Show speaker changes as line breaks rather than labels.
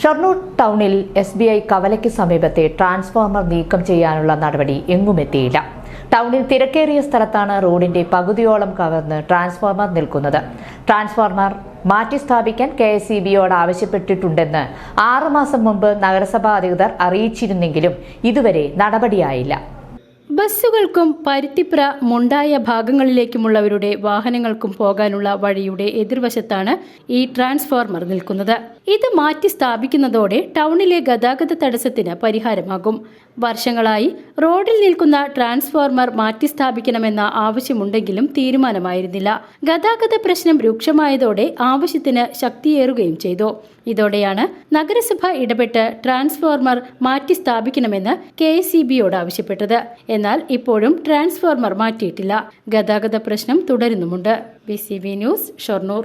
Shoranur ടൗണിൽ S B I കവലയ്ക്ക് സമീപത്തെ transformer നീക്കം ചെയ്യാനുള്ള നടപടി എങ്ങുമെത്തിയില്ല ടൗണിൽ തിരക്കേറിയ സ്ഥലത്താണ് റോഡിന്റെ പകുതിയോളം കവർന്ന് ട്രാൻസ്ഫോർമർ നിൽക്കുന്നത്. ട്രാൻസ്ഫോർമർ മാറ്റിസ്ഥാപിക്കാൻ കെ എസ് ഇ ബിയോട് ആവശ്യപ്പെട്ടിട്ടുണ്ടെന്ന് ആറുമാസം മുമ്പ് നഗരസഭാ അധികൃതർ അറിയിച്ചിരുന്നെങ്കിലും ഇതുവരെ നടപടിയായില്ല.
ബസ്സുകൾക്കും പരുത്തിപ്ര മുണ്ടായ ഭാഗങ്ങളിലേക്കുമുള്ളവരുടെ വാഹനങ്ങൾക്കും പോകാനുള്ള വഴിയുടെ എതിർവശത്താണ് ഈ ട്രാൻസ്ഫോർമർ നിൽക്കുന്നത്. ഇത് മാറ്റി സ്ഥാപിക്കുന്നതോടെ ടൗണിലെ ഗതാഗത തടസ്സത്തിന് പരിഹാരമാകും. വർഷങ്ങളായി റോഡിൽ നിൽക്കുന്ന ട്രാൻസ്ഫോർമർ മാറ്റി സ്ഥാപിക്കണമെന്ന ആവശ്യമുണ്ടെങ്കിലും തീരുമാനമായിരുന്നില്ല. ഗതാഗത പ്രശ്നം രൂക്ഷമായതോടെ ആവശ്യത്തിന് ശക്തിയേറുകയും ചെയ്തു. ഇതോടെയാണ് നഗരസഭ ഇടപെട്ട് ട്രാൻസ്ഫോർമർ മാറ്റി സ്ഥാപിക്കണമെന്ന് കെ ആവശ്യപ്പെട്ടത്. എന്നാൽ ഇപ്പോഴും ട്രാൻസ്ഫോർമർ മാറ്റിയിട്ടില്ല. ഗതാഗത പ്രശ്നം തുടരുന്നുമുണ്ട്. B news Shoranur.